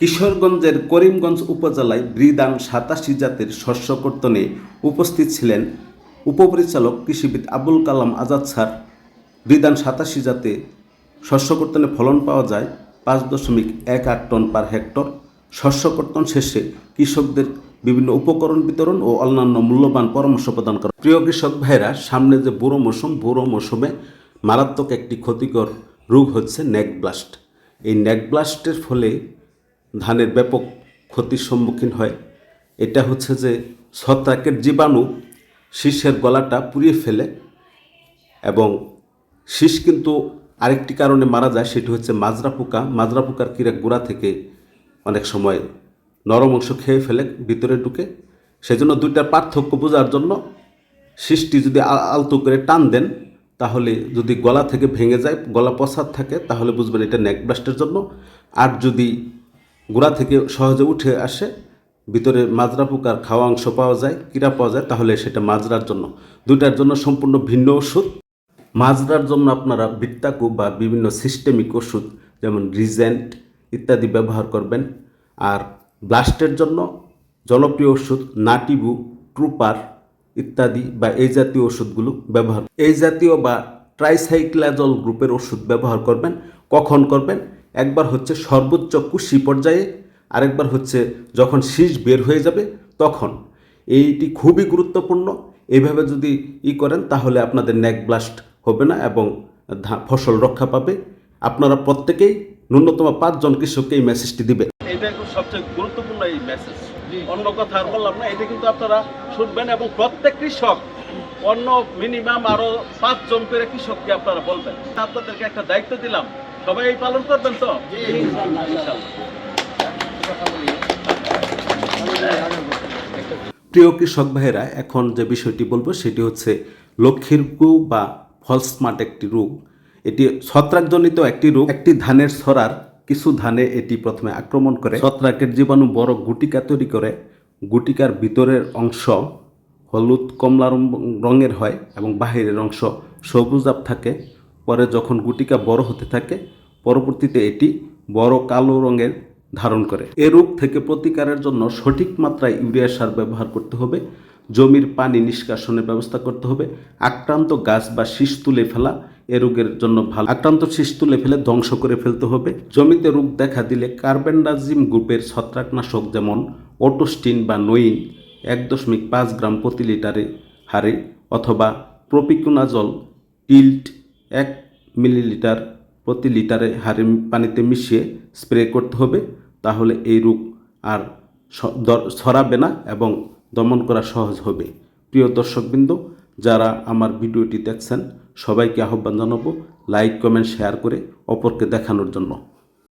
কিশোরগঞ্জের করিমগঞ্জ উপজেলায় বৃদান সাতাশি জাতের শস্য কর্তনে উপস্থিত ছিলেন উপপরিচালক কৃষিবিদ আবুল কালাম আজাদ স্যার। বৃদান সাতাশি জাতে শস্য কর্তনে ফলন পাওয়া যায় পাঁচ দশমিক এক আট টন পার হেক্টর। শস্য কর্তন শেষে কৃষকদের বিভিন্ন উপকরণ বিতরণ ও অন্যান্য মূল্যবান পরামর্শ প্রদান করা প্রিয় কৃষক ভাইরা, সামনে যে বুড়ো মৌসুম বুড়ো মৌসুমে মারাত্মক একটি ক্ষতিকর রোগ হচ্ছে নেক ব্লাস্ট। এই নেক ব্লাস্টের ফলে ধানের ব্যাপক ক্ষতির সম্মুখীন হয়। এটা হচ্ছে যে ছত্রাকের জীবাণু শীষের গলাটা পুড়িয়ে ফেলে এবং শীষ কিন্তু আরেকটি কারণে মারা যায়, সেটি হচ্ছে মাজরা পোকা। মাজরা পোকার কিরা গোড়া থেকে অনেক সময় নরম অংশ খেয়ে ফেলে, ভিতরে ঢুকে। সেজন্য দুইটার পার্থক্য বোঝার জন্য শীষটি যদি আলতো করে টান দেন, তাহলে যদি গলা থেকে ভেঙে যায়, গলা পসার থাকে, তাহলে বুঝবেন এটা নেক ব্লাস্টের জন্য। আর যদি গোড়া থেকে সহজে উঠে আসে, ভিতরে মাজরা পোকার খাওয়া অংশ পাওয়া যায়, কিরা পাওয়া যায়, তাহলে সেটা মাজরার জন্য। দুইটার জন্য সম্পূর্ণ ভিন্ন ওষুধ। মাজরার জন্য আপনারা বৃত্তাকু বা বিভিন্ন সিস্টেমিক ওষুধ, যেমন রিজেন্ট ইত্যাদি ব্যবহার করবেন। আর ব্লাস্টের জন্য জনপ্রিয় ওষুধ নাটিবু, ট্রুপার ইত্যাদি বা এই জাতীয় ওষুধগুলো ব্যবহার এই জাতীয় বা ট্রাইসাইক্লাজল গ্রুপের ওষুধ ব্যবহার করবেন। কখন করবেন? একবার হচ্ছে সর্বোচ্চ কুশি পর্যায়ে, আরেকবার হচ্ছে যখন শীষ বের হয়ে যাবে, তখন। এইটি খুবই গুরুত্বপূর্ণ। এইভাবে যদি ই করেন, তাহলে আপনাদের নেক ব্লাস্ট হবে না এবং ফসল রক্ষা পাবে। আপনারা প্রত্যেকেই, ন্যূনতম পাঁচজন কৃষককে এই মেসেজটি দিবে। এটা সবচেয়ে গুরুত্বপূর্ণ এই মেসেজ অন্য কথা আর বললাম না, এটা কিন্তু আপনারা শুনবেন এবং প্রত্যেক কৃষক, অন্য মিনিমাম আরও পাঁচজন করে কৃষককে আপনারা বলবেন। আপনাদেরকে একটা দায়িত্ব দিলাম সবাই এই পালন করবেন তো? প্রিয় কৃষক ভাইয়েরা এখন যে বিষয়টি বলব সেটি হচ্ছে লক্ষ্মীর গু বা ফলসমার্ট একটি রোগ। এটি ছত্রাকজনিত একটি রোগ। একটি ধানের ছড়ার কিছু ধানে এটি প্রথমে আক্রমণ করে। ছত্রাকের জীবাণু বড় গুটিকা তৈরি করে। গুটিকার ভিতরের অংশ হলুদ কমলা রঙের হয় এবং বাহিরের অংশ সবুজাব থাকে। পরে যখন গুটিকা বড় হতে থাকে, পরবর্তীতে এটি বড় কালো রঙের ধারণ করে। এ রোগ থেকে প্রতিকারের জন্য সঠিক মাত্রায় ইউরিয়া সার ব্যবহার করতে হবে, জমির পানি নিষ্কাশনের ব্যবস্থা করতে হবে, আক্রান্ত গাছ বা শীষ তুলে ফেলা এ রোগের জন্য ভালো। আক্রান্ত শীষ তুলে ফেলে ধ্বংস করে ফেলতে হবে। জমিতে রোগ দেখা দিলে কার্বেন্ডাজিম গ্রুপের ছত্রাকনাশক যেমন ওটোস্টিন বা নইন এক দশমিক পাঁচ গ্রাম প্রতি লিটারে হারে অথবা প্রপিকুনাজল টিল্ট এক মিলিলিটার প্রতি লিটারে হারে পানিতে মিশিয়ে স্প্রে করতে হবে, তাহলে এই রোগ আর ছড়াবে না এবং দমন করা সহজ হবে। প্রিয় দর্শকবৃন্দ, যারা আমার ভিডিওটি দেখছেন, সবাইকে আহ্বান জানাব, লাইক, কমেন্ট, শেয়ার করে অপরকে দেখানোর জন্য।